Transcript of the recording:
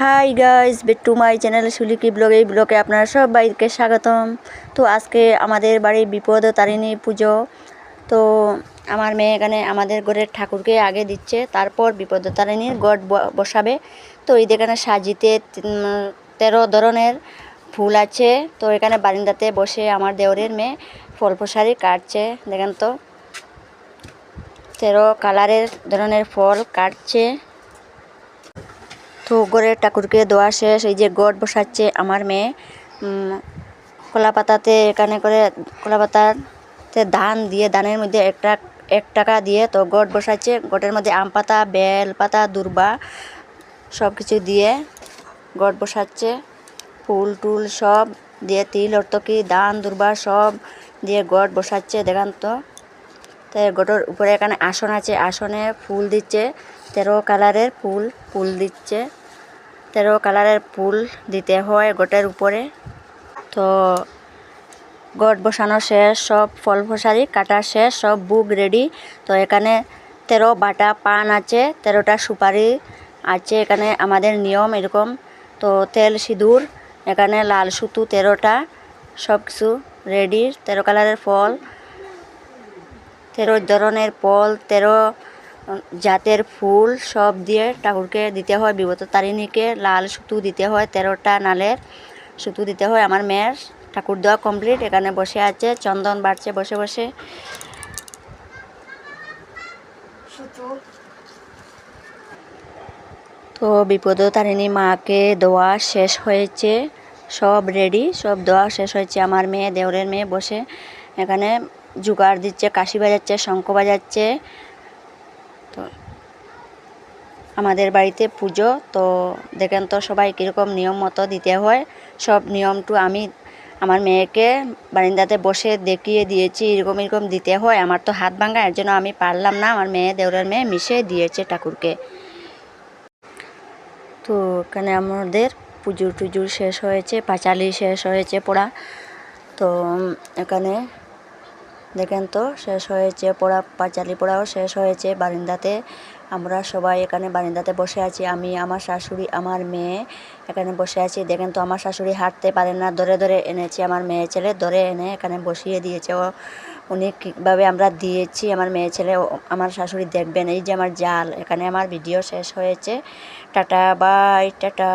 Hi guys back to my channel Suliki blog এই ব্লগে আপনারা সবাইকে স্বাগতম। তো আজকে আমাদের বাড়ির বিপদ তারিণী পুজো। তো আমার মেয়ে এখানে আমাদের ঘরের ঠাকুরকে আগে দিচ্ছে, তারপর বিপদ তারিণীর গড় বসাবে। তো এই এখানে সাজিতে তেরো ধরনের ফুল আছে। তো এখানে বারিন্দাতে বসে আমার দেওরের মেয়ে ফল প্রসারি কাটছে, দেখেন তো। তেরো কালারের ধরনের ফল কাটছে। তো গড়ের ঠাকুরকে দেওয়া শেষ, এই যে গড় বসাচ্ছে আমার মেয়ে। কলা পাতাতে এখানে করে কলা পাতাতে ধান দিয়ে ধানের মধ্যে একটা এক টাকা দিয়ে তো গড় বসাচ্ছে। গড়ের মধ্যে আম পাতা, বেল পাতা, দুর্বা সব কিছু দিয়ে গড় বসাচ্ছে। ফুল টুল সব দিয়ে তিল অর্তকি ধান দুর্বা সব দিয়ে গড় বসাচ্ছে, দেখান তো। তো গোটর উপরে এখানে আসন আছে, আসনে ফুল দিচ্ছে, তেরো কালারের ফুল ফুল দিচ্ছে। তেরো কালারের ফুল দিতে হয় গোটের উপরে। তো গট বসানো শেষ, সব ফল ফসারি কাটা শেষ, সব বুক রেডি। তো এখানে তেরো বাটা পান আছে, তেরোটা সুপারি আছে, এখানে আমাদের নিয়ম এরকম। তো তেল সিঁদুর, এখানে লাল সুতু তেরোটা, সব কিছু রেডি, তেরো কালারের ফল। তেরো ধরনের ফল, তেরো জাতের ফুল সব দিয়ে ঠাকুরকে দিতে হয় বিগত তারিণীকে লাল সুতো দিতে হয় তেরোটা নালের সুতো দিতে হয়। আমার মেয়ের ঠাকুর দেওয়া কমপ্লিট এখানে বসে আছে চন্দন বাড়ছে বসে বসে। তো বিপদ তারিণী মাকে দেওয়া শেষ হয়েছে সব রেডি সব দেওয়া শেষ হয়েছে। আমার মেয়ে দেওরের মেয়ে বসে এখানে জোগাড় দিচ্ছে কাশি বাজাচ্ছে শঙ্খ বাজাচ্ছে। তো আমাদের বাড়িতে পুজো, তো দেখেন তো সবাই কীরকম নিয়ম মতো দিতে হয়। সব নিয়মটু আমি আমার মেয়েকে বারিন্দাতে বসে দেখিয়ে দিয়েছি, এরকম এরকম দিতে হয়। আমার তো হাত ভাঙা, এর জন্য আমি পারলাম না। আমার মেয়ে, দেওরের মেয়ে মিশে দিয়েছে ঠাকুরকে। তো এখানে আমাদের পুজো টুজো শেষ হয়েছে, পাঁচালি শেষ হয়েছে পড়া তো এখানে দেখেন তো, শেষ হয়েছে পড়া পাঁচালি পড়াও শেষ হয়েছে বারিন্দাতে। আমরা সবাই এখানে বারিন্দাতে বসে আছি। আমি, আমার শাশুড়ি, আমার মেয়ে এখানে বসে আছি। দেখেন তো, আমার শাশুড়ি হাঁটতে পারে না। ধরে ধরে এনেছি আমার মেয়ে ছেলে। ধরে এনে এখানে বসিয়ে দিয়েছে। ও, উনি কীভাবে আমরা দিয়েছি? আমার মেয়ে ছেলে আমার শাশুড়ি দেখবেন। এই যে আমার জাল, এখানে আমার ভিডিও শেষ হয়েছে। Tata, bye, tata.